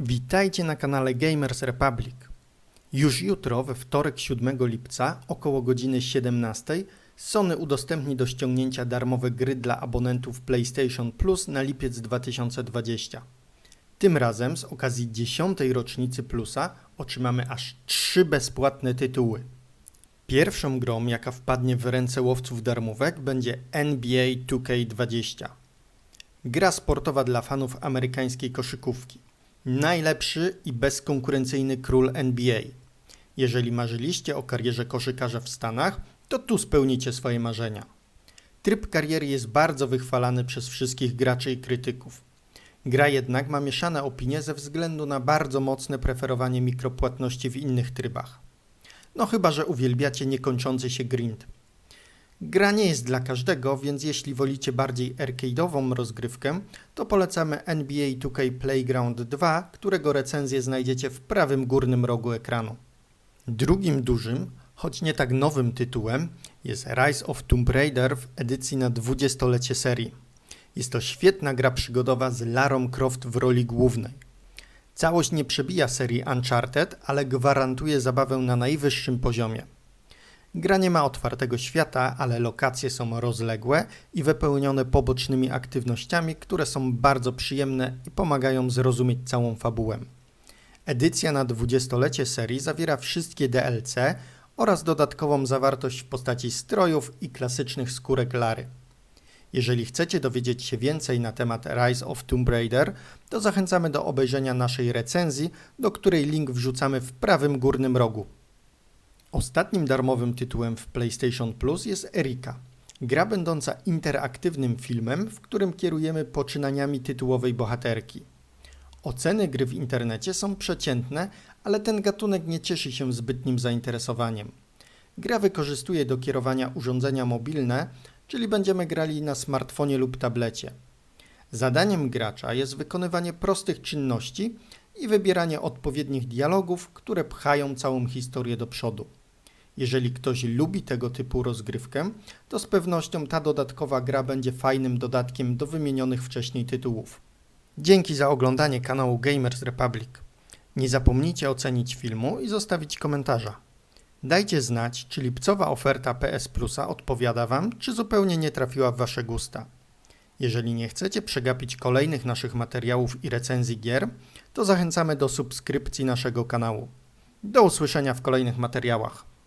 Witajcie na kanale Gamers Republic. Już jutro, we wtorek 7 lipca, około godziny 17, Sony udostępni do ściągnięcia darmowe gry dla abonentów PlayStation Plus na lipiec 2020. Tym razem, z okazji 10. rocznicy Plusa, otrzymamy aż 3 bezpłatne tytuły. Pierwszą grą, jaka wpadnie w ręce łowców darmówek, będzie NBA 2K20. Gra sportowa dla fanów amerykańskiej koszykówki. Najlepszy i bezkonkurencyjny król NBA. Jeżeli marzyliście o karierze koszykarza w Stanach, to tu spełnicie swoje marzenia. Tryb kariery jest bardzo wychwalany przez wszystkich graczy i krytyków. Gra jednak ma mieszane opinie ze względu na bardzo mocne preferowanie mikropłatności w innych trybach. No chyba, że uwielbiacie niekończący się grind. Gra nie jest dla każdego, więc jeśli wolicie bardziej arcade'ową rozgrywkę, to polecamy NBA 2K Playground 2, którego recenzję znajdziecie w prawym górnym rogu ekranu. Drugim dużym, choć nie tak nowym tytułem jest Rise of Tomb Raider w edycji na 20-lecie serii. Jest to świetna gra przygodowa z Larą Croft w roli głównej. Całość nie przebija serii Uncharted, ale gwarantuje zabawę na najwyższym poziomie. Gra nie ma otwartego świata, ale lokacje są rozległe i wypełnione pobocznymi aktywnościami, które są bardzo przyjemne i pomagają zrozumieć całą fabułę. Edycja na 20-lecie serii zawiera wszystkie DLC oraz dodatkową zawartość w postaci strojów i klasycznych skórek Lary. Jeżeli chcecie dowiedzieć się więcej na temat Rise of Tomb Raider, to zachęcamy do obejrzenia naszej recenzji, do której link wrzucamy w prawym górnym rogu. Ostatnim darmowym tytułem w PlayStation Plus jest Erika. Gra będąca interaktywnym filmem, w którym kierujemy poczynaniami tytułowej bohaterki. Oceny gry w internecie są przeciętne, ale ten gatunek nie cieszy się zbytnim zainteresowaniem. Gra wykorzystuje do kierowania urządzenia mobilne, czyli będziemy grali na smartfonie lub tablecie. Zadaniem gracza jest wykonywanie prostych czynności i wybieranie odpowiednich dialogów, które pchają całą historię do przodu. Jeżeli ktoś lubi tego typu rozgrywkę, to z pewnością ta dodatkowa gra będzie fajnym dodatkiem do wymienionych wcześniej tytułów. Dzięki za oglądanie kanału Gamers Republic. Nie zapomnijcie ocenić filmu i zostawić komentarza. Dajcie znać, czy lipcowa oferta PS Plusa odpowiada Wam, czy zupełnie nie trafiła w Wasze gusta. Jeżeli nie chcecie przegapić kolejnych naszych materiałów i recenzji gier, to zachęcamy do subskrypcji naszego kanału. Do usłyszenia w kolejnych materiałach.